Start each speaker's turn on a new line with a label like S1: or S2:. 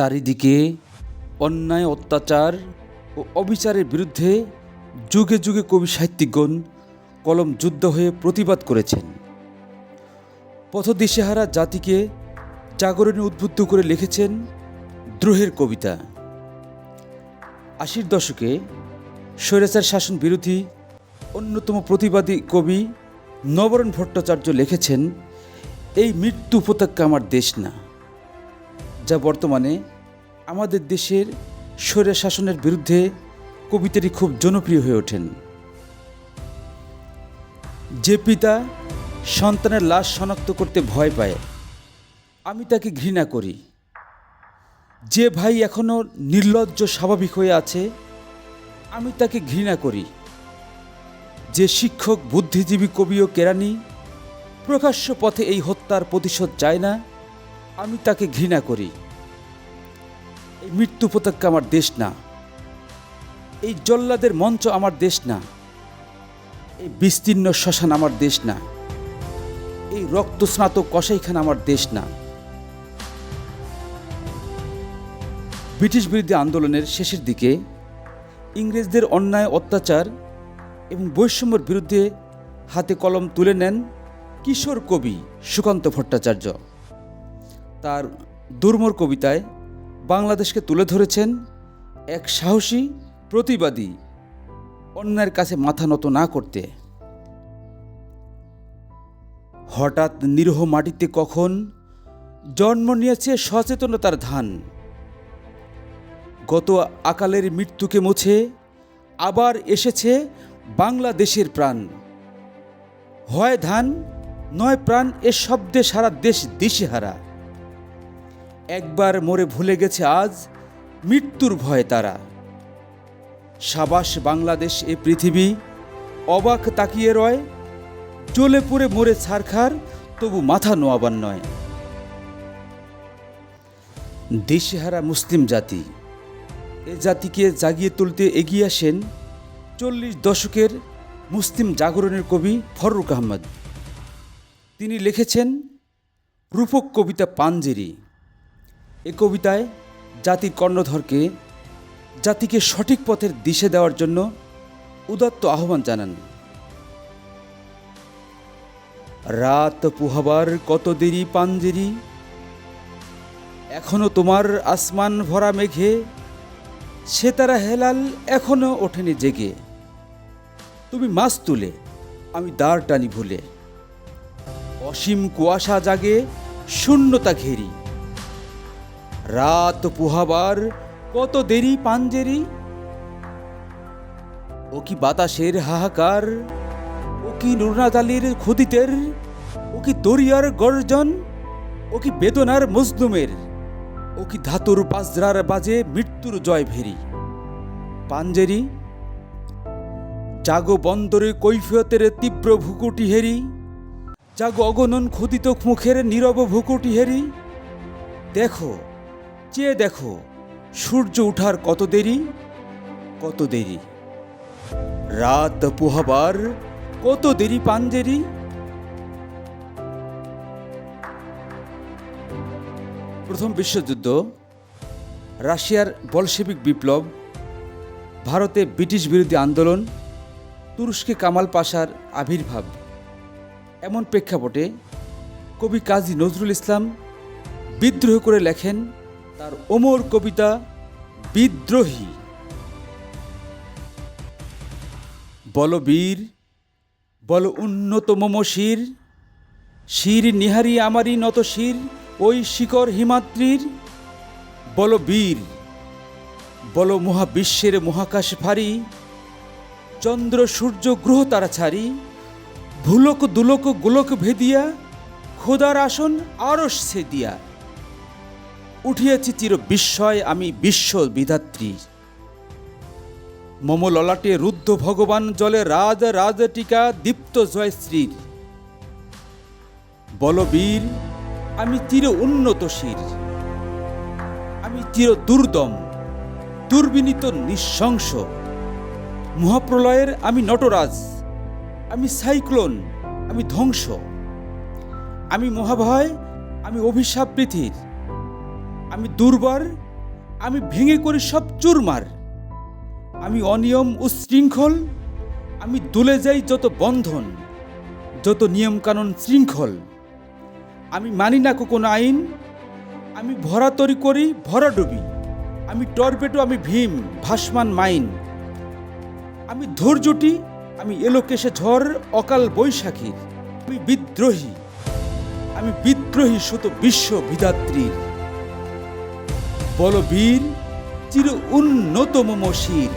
S1: চারিদিকে অন্যায়, অত্যাচার ও অবিচারের বিরুদ্ধে যুগে যুগে কবি সাহিত্যিকগণ কলম যুদ্ধ হয়ে প্রতিবাদ করেছেন। পথদিশেহারা জাতিকে জাগরণে উদ্বুদ্ধ করে লিখেছেন দ্রোহের কবিতা। আশির দশকে স্বৈরাচার শাসন বিরোধী অন্যতম প্রতিবাদী কবি নবরণ ভট্টাচার্য লিখেছেন, এই মৃত্যু উপত্যকা আমার দেশ না। যা বর্তমানে আমাদের দেশের স্বৈরা শাসনের বিরুদ্ধে কবিতাটি খুব জনপ্রিয় হয়ে ওঠেন। যে পিতা সন্তানের লাশ শনাক্ত করতে ভয় পায়, আমি তাকে ঘৃণা করি। যে ভাই এখনও নির্লজ্জ, স্বাভাবিক হয়ে আছে, আমি তাকে ঘৃণা করি। যে শিক্ষক, বুদ্ধিজীবী, কবি ও কেরানি প্রকাশ্য পথে এই হত্যার প্রতিশোধ চায় না আমি তাকে ঘৃণা করি। এই মৃত্যু উপত্যকা আমার দেশ না। এই জল্লাদের মঞ্চ আমার দেশ না। এই বিস্তীর্ণ শ্মশান আমার দেশ না। এই রক্তস্নাত কসাইখানা আমার দেশ না। ব্রিটিশ বিরোধী আন্দোলনের শেষের দিকে ইংরেজদের অন্যায়, অত্যাচার এবং বৈষম্যের বিরুদ্ধে হাতে কলম তুলে নেন কিশোর কবি সুকান্ত ভট্টাচার্য। তার দুর্মর কবিতায় বাংলাদেশকে তুলে ধরেছেন এক সাহসী, প্রতিবাদী, অন্যের কাছে মাথা নত না করতে। হঠাৎ নিরহ মাটিতে কখন জন্ম নিয়েছে সচেতনতার ধান। গত আকালের মৃত্যুকে মুছে আবার এসেছে বাংলাদেশের প্রাণ। হয় ধান, নয় প্রাণ, এ শব্দে সারা দেশ দিশেহারা। একবার মরে ভুলে গেছে আজ, মৃত্যুর ভয়ে তারা। সাবাস বাংলাদেশ এ পৃথিবী, অবাক তাকিয়ে রয়, জ্বলে পুড়ে মরে ছারখার, তবু মাথা নোয়াবার নয়। দিশেহারা মুসলিম জাতি, এ জাতিকে জাগিয়ে তুলতে এগিয়ে আসেন চল্লিশ দশকের মুসলিম জাগরণের কবি ফররুক আহমদ। তিনি লিখেছেন, রূপক কবিতা পাঞ্জেরি। এ কবিতায় জাতির কর্ণধরকে জাতিকে সঠিক পথের দিশে দেওয়ার জন্য উদাত্ত আহ্বান জানান। রাত পুহাবার কত দেরি পাঞ্জেরি, এখনও তোমার আসমান ভরা মেঘে সেতারা হেলাল এখনও ওঠেনি জেগে। তুমি মাছ তুলে, আমি দাঁড় টানি ভুলে। অসীম কুয়াশা জাগে, শূন্যতা ঘেরি। রাত পোহাবার কত দেরি পাঞ্জেরি? ও কি বাতাসের হাহাকার? ও কি নুরনাদালির খুদিতের ও কি দরিয়ার গর্জন? ও কি বেদনার মজলুমের? ও কি ধাতুর বাজরার বাজে মৃত্যুর জয় ভেরি পাঞ্জেরি, জাগো বন্দরে কৈফিয়তের তীব্র ভুকুটি হেরি। জাগো অগণন ক্ষুদিত মুখের নীরব ভুকুটি হেরি। দেখো চেয়ে দেখো, সূর্য উঠার কত দেরি? কত দেরি? রাত পোহাবার কত দেরি পাঞ্জেরি? প্রথম বিশ্বযুদ্ধ, রাশিয়ার বলশেবিক বিপ্লব, ভারতে ব্রিটিশ বিরোধী আন্দোলন, তুরস্কে কামাল পাশার আবির্ভাব। এমন প্রেক্ষাপটে কবি কাজী নজরুল ইসলাম বিদ্রোহ করে লেখেন তার ওমর কবিতা বিদ্রোহী। বল বীর, বল উন্নত মম শির শির নিহারি আমারই নত শির, ওই শিকর হিমাদ্রির। বল বীর, বল মহাবিশ্বের মহাকাশ ভারী, চন্দ্র সূর্য গ্রহ তারা ছাড়ি, ভুলক দুলক গোলক ভেদিয়া, খোদার আসন আরস দিয়া উঠিয়াছি চির বিস্ময়, আমি বিশ্ব বিধাত্রী। মম ললাটে রুদ্ধ ভগবান জলে রাজ রাজ টিকা, দীপ্ত জয়শ্রীর বলবীর, আমি চির উন্নত শির। আমি চির দুর্দম, দুর্বিনীত নিঃশংস। মহাপ্রলয়ের আমি নটরাজ, আমি সাইক্লোন, আমি ধ্বংস। আমি মহাভয়, আমি অভিশাপ পৃথির আমি দুর্বার আমি ভেঙে করি সব চুরমার। আমি অনিয়ম উশৃঙ্খল আমি দুলে যাই যত বন্ধন, যত নিয়মকানুন শৃঙ্খল। আমি মানি না কোনো আইন, আমি ভরাতরি করি ভরাডুবি। আমি টর্পেটো আমি ভীম, ভাসমান মাইন। আমি ধৈর্যটি, আমি এলোকেশে ঝড়, অকাল বৈশাখীর আমি বিদ্রোহী আমি বিদ্রোহী সুত বিশ্ব বিধাত্রীর বলবীর চির উন্নতম মম শির